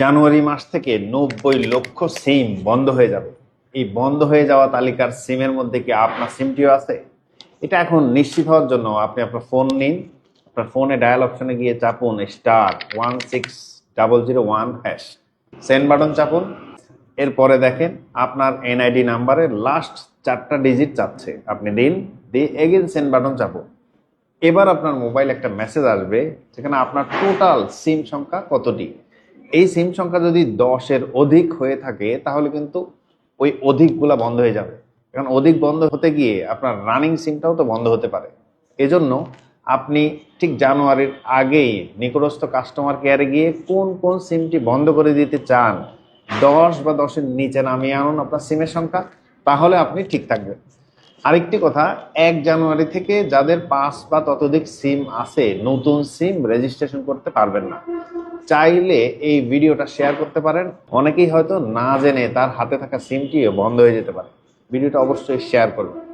জানুয়ারি মাস থেকে নব্বই লক্ষ সিম বন্ধ হয়ে যাবে। এই বন্ধ হয়ে যাওয়া তালিকার সিমের মধ্যে কি আপনার সিমটিও আছে? এটা এখন নিশ্চিত হওয়ার জন্য আপনি আপনার ফোন নিন। আপনার ফোনে ডায়াল অপশনে গিয়ে চাপুন star one six double zero one hash. Send button চাপুন। এরপরে দেখেন আপনার এনআইডি নাম্বারের লাস্ট চারটা ডিজিট চাচ্ছে আপনি দিন, দিয়ে এগেন সেন্ড বাটন চাপুন। এবার আপনার মোবাইল একটা মেসেজ আসবে, যেখানে আপনার টোটাল সিম সংখ্যা কতটি? এই সিম সংখ্যা যদি দশের অধিক হয়ে থাকে, তাহলে কিন্তু ওই অধিকগুলা বন্ধ হয়ে যাবে। কারণ অধিক বন্ধ হতে গিয়ে আপনার রানিং সিমটাও তো বন্ধ হতে পারে। এজন্য আপনি ঠিক জানুয়ারির আগেই নিকটস্থ কাস্টমার কেয়ারে গিয়ে কোন কোন সিমটি বন্ধ করে দিতে চান, দশ বা দশের নিচে নামিয়ে আনুন আপনার সিমের সংখ্যা, তাহলে আপনি ঠিক থাকবেন। আরেকটি কথা, এক জানুয়ারি থেকে যাদের পাঁচ বা ততোধিক সিম আছে, নতুন সিম রেজিস্ট্রেশন করতে পারবেন না। চাইলে এই ভিডিওটা শেয়ার করতে পারেন। অনেকেই হয়তো না জেনে তার হাতে থাকা সিমটিও বন্ধ হয়ে যেতে পারে। ভিডিওটা অবশ্যই শেয়ার করবেন।